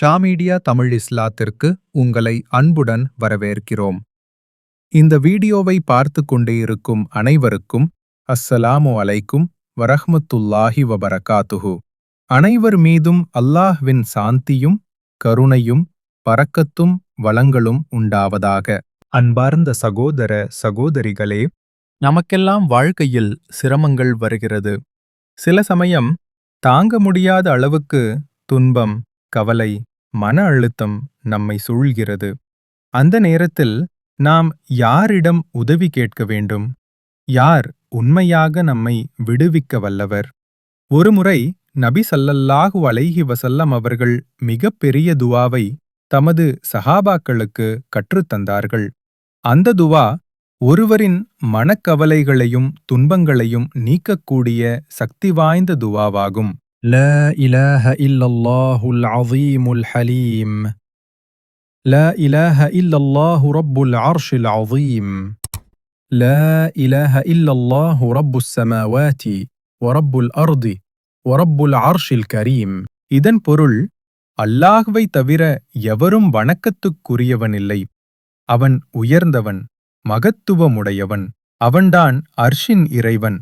Shah media Tamil இஸ்லாத்திற்கு உங்களை அன்புடன் வரவேற்கிறோம். இந்த வீடியோவை பார்த்து கொண்டே இருக்கும் அனைவருக்கும் அஸ்ஸலாமு அலைக்கும் வரஹ்மத்துல்லாஹி வபரகாத்துஹு. அனைவர் மீதும் அல்லாஹ்வின் சாந்தியும் கருணையும் பறக்கத்தும் வளங்களும் உண்டாவதாக. அன்பார்ந்த சகோதர சகோதரிகளே நமக்கெல்லாம் வாழ்க்கையில் சிரமங்கள் வருகிறது. சில சமயம் தாங்க முடியாத அளவுக்கு துன்பம் கவலை மன அழுத்தம் நம்மை சூழ்கிறது. அந்த நேரத்தில் நாம் யாரிடம் உதவி கேட்க வேண்டும்? யார் உண்மையாக நம்மை விடுவிக்க வல்லவர்? ஒருமுறை நபி சல்லல்லாஹு அலைஹி வசல்லம் அவர்கள் மிகப்பெரிய துவாவை தமது சஹாபாக்களுக்கு கற்றுத்தந்தார்கள் அந்த துவா ஒருவரின் மனக்கவலைகளையும் துன்பங்களையும் நீக்கக்கூடிய சக்தி வாய்ந்த துவாவாகும். لا إله إلا الله العظيم الحليم لا إله إلا الله رب العرش العظيم لا إله إلا الله رب السماوات ورب الأرض ورب العرش الكريم இதன் பொருள் அல்லாஹ்வை தவிர எவரும் வணக்கத்துக்குரியவனில்லை அவன் உயர்ந்தவன் மகத்துவமுடையவன் அவன்தான் அர்ஷின் இறைவன்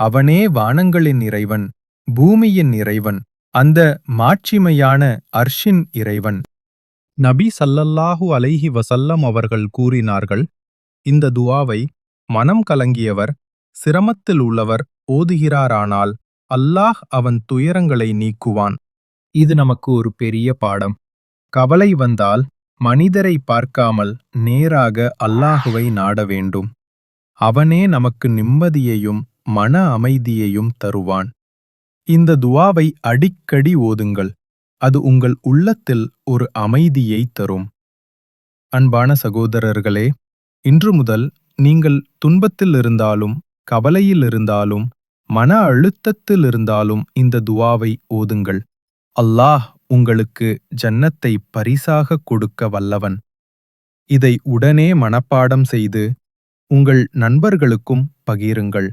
அவனே வானங்களின் இறைவன் பூமியின் இறைவன் அந்த மாட்சிமையான அர்ஷின் இறைவன். நபி சல்லல்லாஹு அலைஹி வசல்லம் அவர்கள் கூறினார்கள் இந்த துவாவை மனம் கலங்கியவர் சிரமத்தில் உள்ளவர் ஓதுகிறாரானால் அல்லாஹ் அவன் துயரங்களை நீக்குவான். இது நமக்கு ஒரு பெரிய பாடம். கவலை வந்தால் மனிதரை பார்க்காமல் நேராக அல்லாஹுவை நாட வேண்டும். அவனே நமக்கு நிம்மதியையும் மன அமைதியையும் தருவான். இந்த துவாவை அடிக்கடி ஓதுங்கள். அது உங்கள் உள்ளத்தில் ஒரு அமைதியை தரும். அன்பான சகோதரர்களே இன்று முதல் நீங்கள் துன்பத்தில் இருந்தாலும் கவலையில் இருந்தாலும் மன அழுத்தத்தில் இருந்தாலும் இந்த துவாவை ஓதுங்கள். அல்லாஹ் உங்களுக்கு ஜன்னத்தை பரிசாக கொடுக்க வல்லவன். இதை உடனே மனப்பாடம் செய்து உங்கள் நண்பர்களுக்கும் பகிருங்கள்.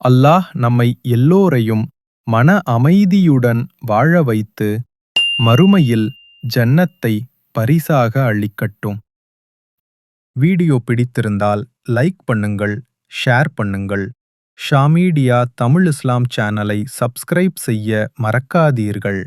அல்லாஹ் நம்மை எல்லோரையும் மன அமைதியுடன் வாழ வைத்து மறுமையில் ஜன்னத்தை பரிசாக அளிக்கட்டும் வீடியோ பிடித்திருந்தால் லைக் பண்ணுங்கள் ஷேர் பண்ணுங்கள். ஷாமீடியா தமிழ் இஸ்லாம் சேனலை சப்ஸ்கிரைப் செய்ய மறக்காதீர்கள்.